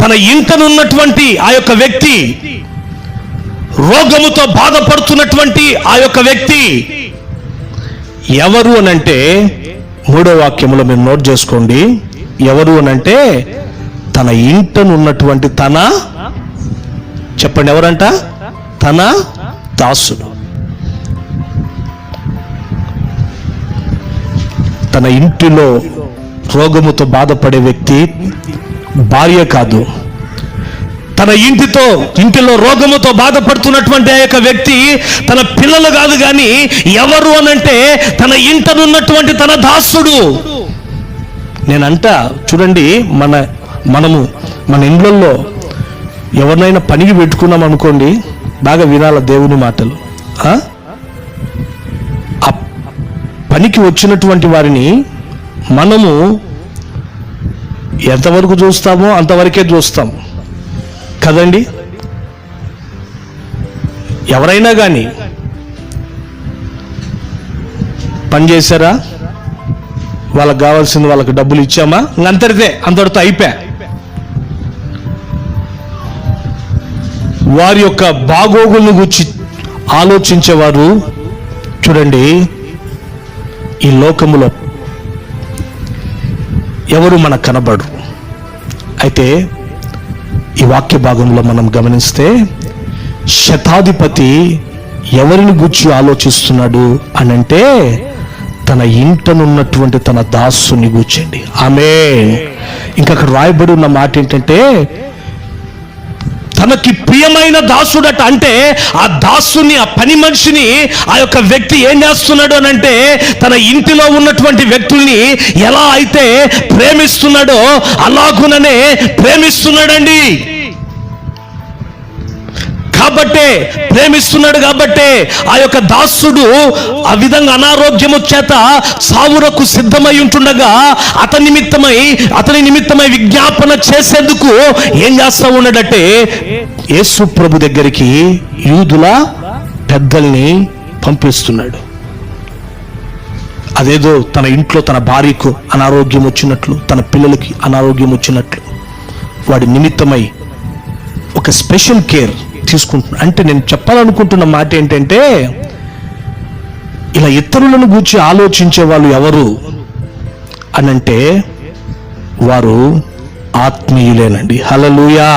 తన ఇంటనున్నటువంటి ఆ యొక్క వ్యక్తి రోగముతో బాధపడుతున్నటువంటి ఆ యొక్క వ్యక్తి ఎవరు అనంటే మూడో వాక్యములో మీరు నోట్ చేసుకోండి. ఎవరు అనంటే తన ఇంటనున్నటువంటి తన చెప్పండి ఎవరంట? తన దాసుడు. తన ఇంటిలో రోగముతో బాధపడే వ్యక్తి భార్య కాదు. తన ఇంటితో ఇంటిలో రోగముతో బాధపడుతున్నటువంటి ఆ యొక్క వ్యక్తి తన పిల్లలు కాదు కానీ ఎవరు అనంటే తన ఇంటనున్నటువంటి తన దాసుడు. నేనంట చూడండి మన మనము మన ఇండ్లలో ఎవరినైనా పనికి పెట్టుకున్నాం అనుకోండి బాగా వినాల దేవుని మాటలు. ఆ పనికి వచ్చినటువంటి వారిని మనము ఎంతవరకు చూస్తామో అంతవరకే చూస్తాం. కదండి? ఎవరైనా కానీ పని చేశారా? వాళ్ళకి కావాల్సింది వాళ్ళకి డబ్బులు ఇచ్చామా? ఇంకంతటిదే అంతటితో అయిపోయా. వారి యొక్క బాగోగులను గురించి ఆలోచించేవారు చూడండి ఈ లోకములో ఎవరు మనకు కనబడరు. అయితే ఈ వాక్య భాగంలో మనం గమనిస్తే శతాధిపతి ఎవరిని గుర్చి ఆలోచిస్తున్నాడు అని అంటే తన ఇంటనున్నటువంటి తన దాసుని కూర్చండి ఆమె ఇంకా అక్కడ రాయబడి ఉన్న మాట ఏంటంటే తనకి ప్రియమైన దాసుడట అంటే ఆ దాసుని ఆ పని మనిషిని ఆ యొక్క వ్యక్తి ఏం చేస్తున్నాడు అని అంటే తన ఇంటిలో ఉన్నటువంటి వ్యక్తుల్ని ఎలా అయితే ప్రేమిస్తున్నాడో అలాగుననే ప్రేమిస్తున్నాడండి. కాబట్టే ప్రేమిస్తున్నాడు కాబట్టే ఆ యొక్క దాసుడు ఆ విధంగా అనారోగ్యము చేత సావురకు సిద్ధమై ఉంటుండగా అతని నిమిత్తమై అతని నిమిత్తమై విజ్ఞాపన చేసేందుకు ఏం చేస్తా ఉన్నాడంటే యేసు ప్రభు దగ్గరికి యూదుల పెద్దల్ని పంపిస్తున్నాడు. అదేదో తన ఇంట్లో తన భార్యకు అనారోగ్యం వచ్చినట్లు తన పిల్లలకి అనారోగ్యం వచ్చినట్లు వాడి నిమిత్తమై ఒక స్పెషల్ కేర్ తీసుకుంటున్నాను అంటే నేను చెప్పాలనుకుంటున్న మాట ఏంటంటే ఇలా ఇతరులను గూర్చి ఆలోచించే వాళ్ళు ఎవరు అనంటే వారు ఆత్మీయులేనండి. హలలుయా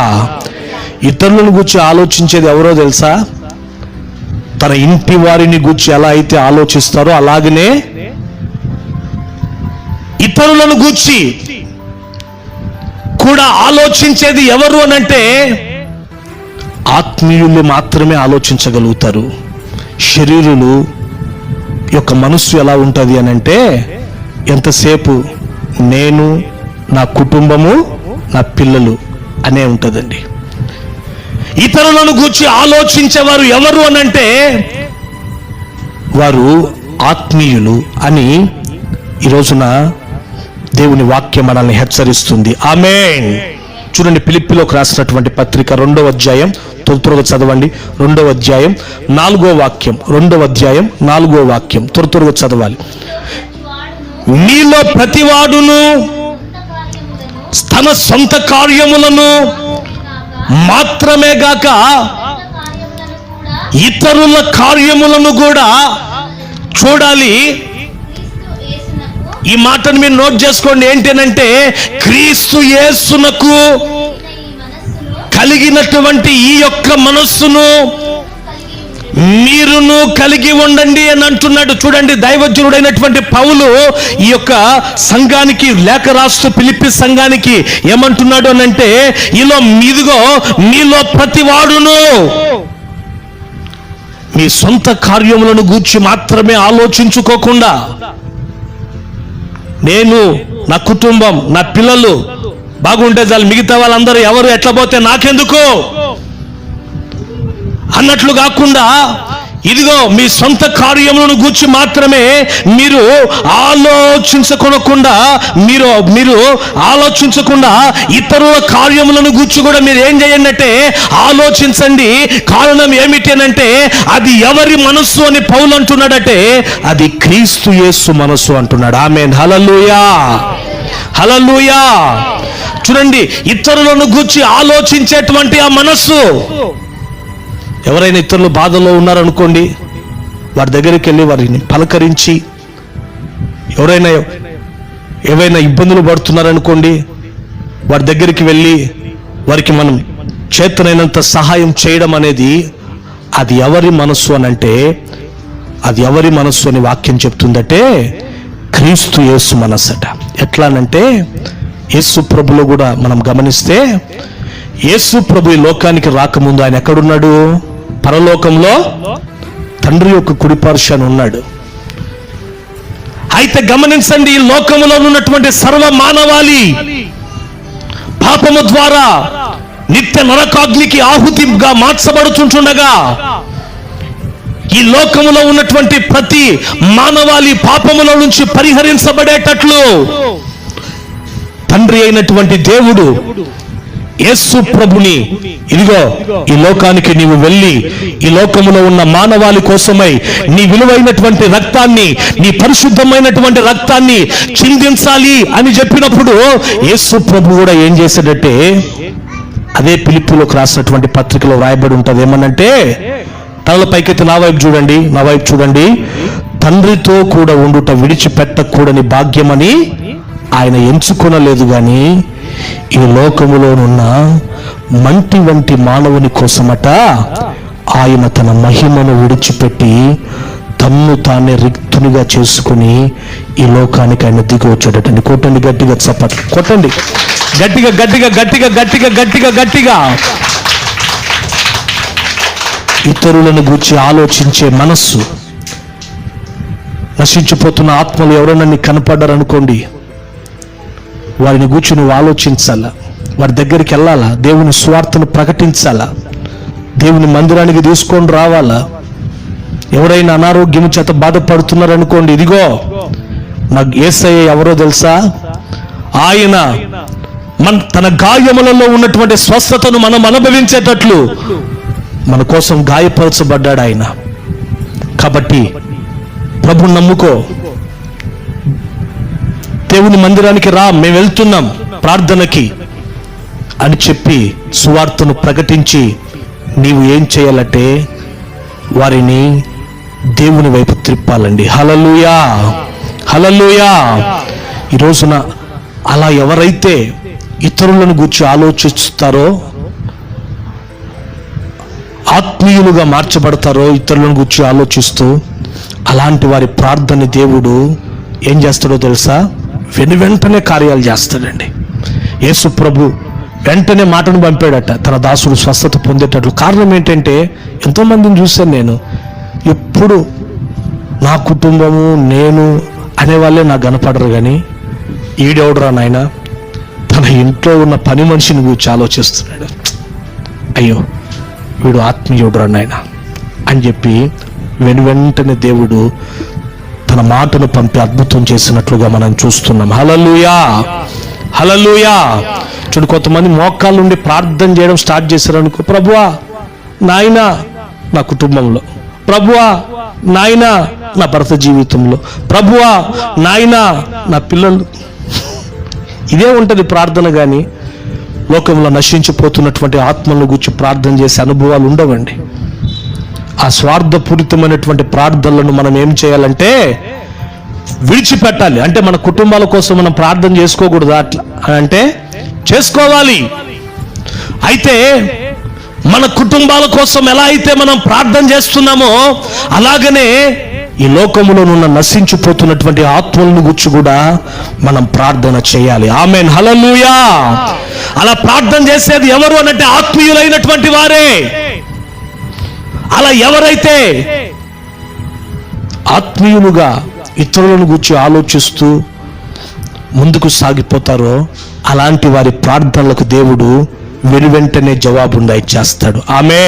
ఇతరులను గూర్చి ఆలోచించేది ఎవరో తెలుసా? తన ఇంటి వారిని గూర్చి ఎలా అయితే ఆలోచిస్తారో అలాగనే ఇతరులను గూర్చి కూడా ఆలోచించేది ఎవరు అనంటే ఆత్మీయులు మాత్రమే ఆలోచించగలుగుతారు. శరీరులు యొక్క మనస్సు ఎలా ఉంటుంది అని అంటే ఎంతసేపు నేను నా కుటుంబము నా పిల్లలు అనే ఉంటుందండి. ఇతరులను గూర్చి ఆలోచించేవారు ఎవరు అనంటే వారు ఆత్మీయులు అని ఈ రోజున దేవుని వాక్యం మనల్ని హెచ్చరిస్తుంది. ఆమెన్. చూడండి పిలిప్పిలోకి రాసినటువంటి పత్రిక రెండవ అధ్యాయం. త్వరగా చదవండి. రెండవ అధ్యాయం నాలుగో వాక్యం రెండవ అధ్యాయం నాలుగో వాక్యం. త్వర త్వరగా చదవాలి. మీలో ప్రతివాడును తన సొంత కార్యములను మాత్రమే గాక ఇతరుల కార్యములను కూడా చూడాలి. ఈ మాటను మీరు నోట్ చేసుకోండి. ఏంటనంటే క్రీస్తు యేసునకు కలిగినటువంటి ఈ యొక్క మనస్సును మీరును కలిగి ఉండండి అని అంటున్నాడు. చూడండి దైవజ్ఞుడైనటువంటి పౌలు ఈ యొక్క సంఘానికి లేఖ రాస్తూ పిలిపి సంఘానికి ఏమంటున్నాడు అని అంటే ఈలో మీదిగో మీలో ప్రతివాడును మీ సొంత కార్యములను గూర్చి మాత్రమే ఆలోచించుకోకుండా నేను నా కుటుంబం నా పిల్లలు బాగుంటే చాలు మిగతా వాళ్ళందరూ ఎవరు ఎట్లా పోతే నాకెందుకు? అన్నట్లు కాకుండా ఇదిగో మీ సొంత కార్యములను గూర్చి మాత్రమే మీరు ఆలోచించకూడకుండా మీరు మీరు ఆలోచించకుండా ఇతరుల కార్యములను గూర్చి కూడా మీరు ఏం చేయండి అంటే ఆలోచించండి. కారణం ఏమిటి అంటే అది ఎవరి మనస్సు అని పౌలు అంటున్నాడంటే అది క్రీస్తు యేసు మనస్సు అంటున్నాడు. ఆమె హలలుయా హలలుయా చూడండి ఇతరులను గూర్చి ఆలోచించేటువంటి ఆ మనస్సు. ఎవరైనా ఇతరులు బాధలో ఉన్నారనుకోండి వారి దగ్గరికి వెళ్ళి వారిని పలకరించి ఎవరైనా ఏవైనా ఇబ్బందులు పడుతున్నారనుకోండి వారి దగ్గరికి వెళ్ళి వారికి మనం చేతనైనంత సహాయం చేయడం అనేది అది ఎవరి మనస్సు అని అంటే అది ఎవరి మనస్సు అని వాక్యం చెప్తుందంటే క్రీస్తు యేసు మనస్సట ఎట్లానంటే యేసు ప్రభులో కూడా మనం గమనిస్తే యేసు ప్రభు ఈ లోకానికి రాకముందు ఆయన ఎక్కడున్నాడు? పరలోకంలో తండ్రి యొక్క కుడిపార్శాన్ని ఉన్నాడు. అయితే గమనించండి ఈ లోకములో ఉన్నటువంటి సర్వ మానవాళి పాపము ద్వారా నిత్య నరకాగ్నికి ఆహుతిగా మార్చబడుతుంటుండగా ఈ లోకములో ఉన్నటువంటి ప్రతి మానవాళి పాపముల నుంచి పరిహరించబడేటట్లు తండ్రి అయినటువంటి దేవుడు యేసు ప్రభుని. ఇదిగో ఈ లోకానికి నీవు వెళ్ళి ఈ లోకములో ఉన్న మానవాళి కోసమై నీ విలువైనటువంటి రక్తాన్ని నీ పరిశుద్ధమైనటువంటి రక్తాన్ని చిందించాలి అని చెప్పినప్పుడు యేసు ప్రభు కూడా ఏం చేశాడంటే అదే పిలుపులోకి రాసినటువంటి పత్రికలో రాయబడి ఉంటుంది. ఏమనంటే తలల పైకెత్తి నా వైపు చూడండి నా వైపు చూడండి. తండ్రితో కూడా ఉండుట విడిచిపెట్టకూడని భాగ్యమని ఆయన ఎంచుకొనలేదు కానీ ఈ లోకములోనున్న మంటి వంటి మానవుని కోసమట ఆయన తన మహిమను విడిచిపెట్టి తన్ను తానే రిక్తునిగా చేసుకుని ఈ లోకానికి ఆయన దిగి వచ్చాడటండి కొట్టండి గట్టిగా చప్పట్లు. కొట్టండి. గట్టిగా గట్టిగా గట్టిగా గట్టిగా గట్టిగా గట్టిగా. ఇతరులను గురించి ఆలోచించే మనస్సు. నశించిపోతున్న ఆత్మలు ఎవరైనా నీకు కనపడ్డారనుకోండి వారిని గూర్చి నువ్వు ఆలోచించాలా? వారి దగ్గరికి వెళ్ళాలా? దేవుని స్వార్థను ప్రకటించాలా? దేవుని మందిరానికి తీసుకొని రావాలా? ఎవరైనా అనారోగ్యం చేత బాధపడుతున్నారనుకోండి ఇదిగో నాకు ఏసయ్య ఎవరో తెలుసా? ఆయన మన తన గాయములలో ఉన్నటువంటి స్వస్థతను మనం అనుభవించేటట్లు మన కోసం గాయపరచబడ్డాడు ఆయన. కాబట్టి ప్రభు నమ్ముకో. దేవుని మందిరానికి రా మేము వెళ్తున్నాం ప్రార్థనకి అని చెప్పి సువార్తను ప్రకటించి నీవు ఏం చేయాలంటే వారిని దేవుని వైపు త్రిప్పాలండి. హలలుయా హలలుయా ఈ రోజున అలా ఎవరైతే ఇతరులను గురించి ఆలోచిస్తారో ఆత్మీయులుగా మార్చబడతారో ఇతరులను గురించి ఆలోచిస్తూ అలాంటి వారి ప్రార్థన దేవుడు ఏం చేస్తాడో తెలుసా? వెను వెంటనే కార్యాలు చేస్తాడండి. యేసు ప్రభు వెంటనే మాటను పంపాడట తన దాసుడు స్వస్థత పొందేటట్లు. కారణం ఏంటంటే ఎంతోమందిని చూశాను నేను. ఎప్పుడు నా కుటుంబము నేను అనేవాళ్ళే నాకు కనపడరు కానీ ఈడెవడరా నాయన? తన ఇంట్లో ఉన్న పని మనిషిని గురించి ఆలోచిస్తున్నాడు. అయ్యో వీడు ఆత్మీయుడురా నాయన? అని చెప్పి వెను వెంటనే దేవుడు తన మాటను పంపి అద్భుతం చేసినట్లుగా మనం చూస్తున్నాం. హలలుయా హలలుయా చూడు కొంతమంది మోకాళ్ళ నుండి ప్రార్థన చేయడం స్టార్ట్ చేశారనుకో ప్రభువా నాయనా నా కుటుంబంలో. ప్రభువా నాయనా నా భర్త జీవితంలో. ప్రభువా నాయనా నా పిల్లలు. ఇదే ఉంటుంది ప్రార్థన కానీ లోకంలో నశించిపోతున్నటువంటి ఆత్మలను గురించి ప్రార్థన చేసే అనుభవాలు ఉండవండి. ఆ స్వార్థపూరితమైనటువంటి ప్రార్థనలను మనం ఏం చేయాలంటే విడిచిపెట్టాలి. అంటే మన కుటుంబాల కోసం మనం ప్రార్థన చేసుకోకూడదు? అట్లా అంటే చేసుకోవాలి. అయితే మన కుటుంబాల కోసం ఎలా అయితే మనం ప్రార్థన చేస్తున్నామో అలాగనే ఈ లోకములోనున్న నశించిపోతున్నటువంటి ఆత్మలను గుర్చి కూడా మనం ప్రార్థన చేయాలి. ఆమెన్. హలలుయా అలా ప్రార్థన చేసేది ఎవరు అనంటే ఆత్మీయులైనటువంటి వారే. అలా ఎవరైతే ఆత్మీయులుగా ఇతరులను గురించి ఆలోచిస్తూ ముందుకు సాగిపోతారో అలాంటి వారి ప్రార్థనలకు దేవుడు వెనువెంటనే వెంటనే జవాబుందా ఇచ్చేస్తాడు ఆమె